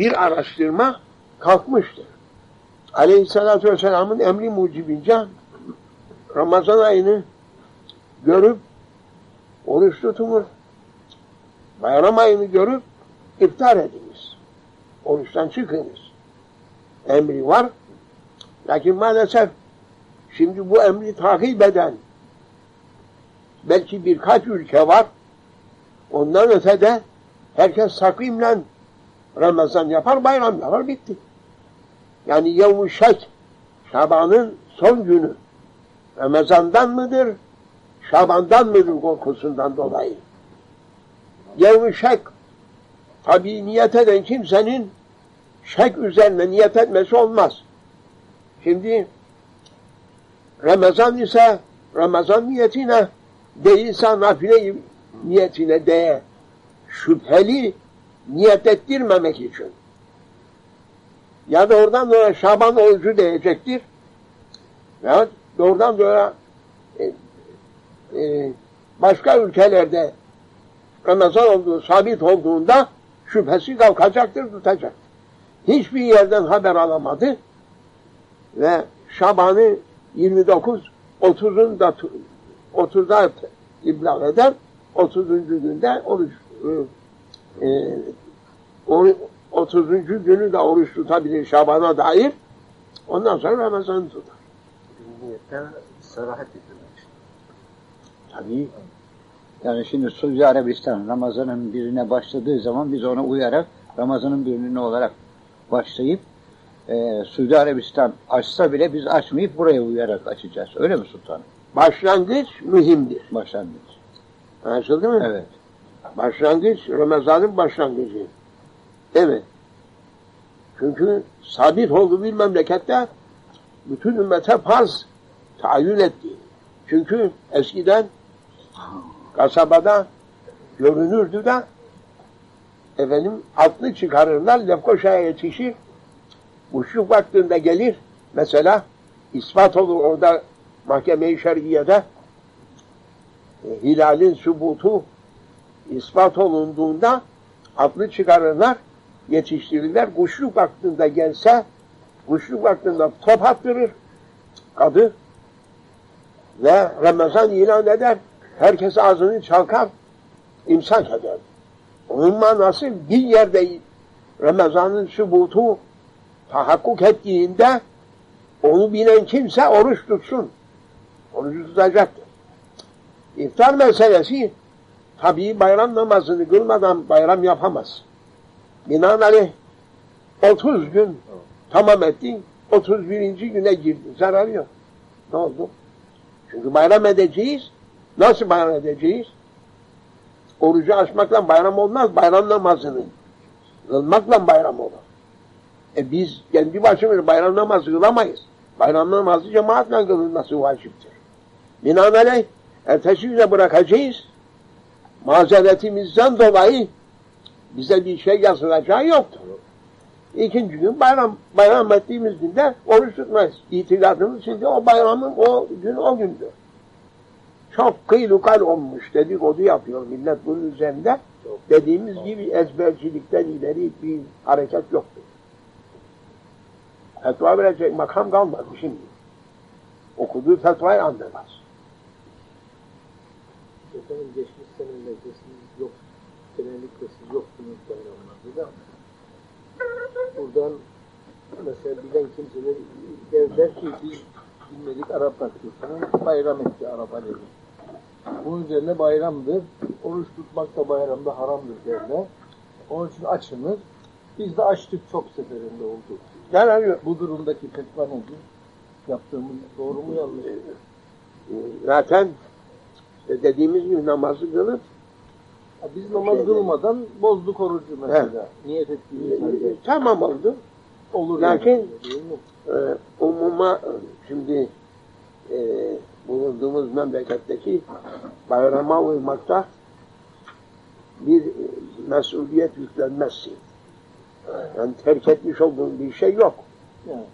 bir araştırma kalkmıştır. Aleyhisselatü Vesselam'ın emri mucibince Ramazan ayını görüp oruç tutunur. Bayram ayını görüp iftar ediniz. Oruçtan çıkınız. Emri var. Lakin maalesef şimdi bu emri takip eden belki birkaç ülke var. Ondan ötede herkes takvimle Ramazan yapar, bayram yapar, bitti. Yani yevm şek, Şaban'ın son günü. Ramazan'dan mıdır, Şaban'dan mıdır korkusundan dolayı? Yevm şek, tabi niyet eden kimsenin şek üzerine niyet etmesi olmaz. Şimdi Ramazan ise Ramazan niyetine değilse nafile niyetine de şüpheli niyet ettirmemek için. Ya da oradan sonra Şaban orucu diyecektir. Ya doğrudan sonra e, e, başka ülkelerde Ramazan olduğu sabit olduğunda şüphesi kalkacaktır, tutacak. Hiçbir yerden haber alamadı ve Şaban'ı 29 30'unda 30'da iblag eder 30. günde oruç e, 30. günü de oruç tutabilir Şaban'a dair. Ondan sonra Ramazan tutar. Niyetten sarahat edilmek. Tabii. Yani şimdi Suudi Arabistan Ramazan'ın birine başladığı zaman biz ona uyarak Ramazan'ın birine olarak başlayıp e, Suudi Arabistan açsa bile biz açmayıp buraya uyarak açacağız. Öyle mi sultanım? Başlangıç mühimdir. Başlangıç. Anlaşıldı mı? Evet. Başlangıç Ramazan'ın başlangıcı. Evet. Çünkü sabit olduğu bir memlekette bütün ümmete farz tayin etti. Çünkü eskiden kasabada görünürdü de efendim atlı çıkarırlar, Lefkoşa'ya yetişir, kuşluk vaktinde gelir, mesela ispat olur orada mahkeme-i şer'iyede e, hilalin sübutu ispat olunduğunda atlı çıkarırlar, yetiştirirler. Kuşluk vaktinde gelse, kuşluk vaktinde top attırır kadı ve Ramazan ilan eder. Herkes ağzını çalkar, imsak eder. Onun manası bir yerde Ramazan'ın sübutu tahakkuk ettiğinde onu bilen kimse oruç tutsun. Orucu tutacaktır. İftar meselesi tabii bayram namazını kılmadan bayram yapamaz. Binaenaleyh 30 gün tamam ettin, 31. güne girdin. Zararı yok. Ne oldu? Çünkü bayram edeceğiz. Nasıl bayram edeceğiz? Orucu açmakla bayram olmaz. Bayram namazını kılmakla bayram olur. E biz kendi başımıza bayram namazı kılamayız. Bayram namazı cemaatle kılınması vaciptir. Binaenaleyh ertesi güne bırakacağız. Mazeretimizden dolayı bize bir şey yazılacağı yoktur. İkinci gün bayram, bayram ettiğimiz günde oruç tutmayız. İtikadımız şimdi o bayramın o gün o gündür. Çok kıylukal olmuş dedikodu yapıyor millet bunun üzerinde. Dediğimiz gibi ezbercilikten ileri bir hareket yoktur. Fetva verecek makam kalmadı şimdi. Okuduğu fetvayı anlamaz. Efendim geçmiş senelerde siz yok, genellikle siz yoktunuz bayramlarda da buradan mesela bilen kimseler derler ki biz bilmedik Arap taktiğini bayram etti Arap Alevi. Bunun üzerine bayramdır. Oruç tutmak da bayramda haramdır derler. Onun için açınız. Biz de açtık çok seferinde oldu. Yani Bu durumdaki fetva nedir? Yaptığımız doğru mu yanlış mı? zaten dediğimiz gibi namazı kılıp Biz namaz kılmadan bozduk orucu mesela. Niyet ettiğimiz halde. tamam oldu. Olur Lakin- yani, değil? Ee, umuma şimdi e, bulunduğumuz memleketteki bayrama uymakta bir e, mesuliyet yüklenmezsin. Yani terk etmiş olduğun bir şey yok.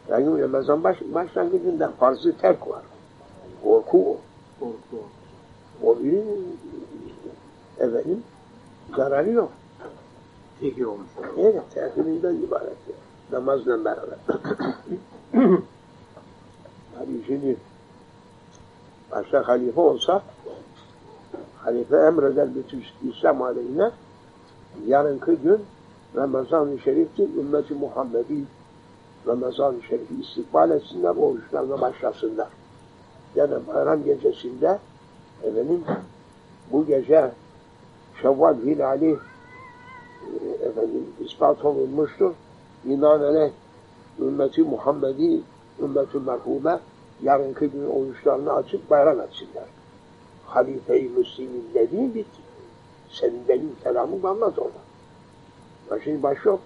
Yani Ramazan baş, başlangıcında farzı terk var. Korku o. korku. O bir efendim zararı yok. Tehir olmuş. Evet, tehirinden ibaret. Namazla beraber. Tabii şimdi başka halife olsa halife emreder bütün İslam aleyhine yarınki gün Ramazan-ı Şerif'tir, ümmeti Muhammed'i Ramazan-ı Şerif'i istikbal etsinler, oruçlarına başlasınlar. Yani bayram gecesinde efendim bu gece Şevval hilali e, efendim ispat olunmuştur. Binaenaleyh ümmeti Muhammed'i, ümmeti merhume yarınki gün oruçlarını açıp bayram etsinler. Halife-i Müslim'in dediği bitti. Senin benim kelamım anlat orada. Şimdi baş yok.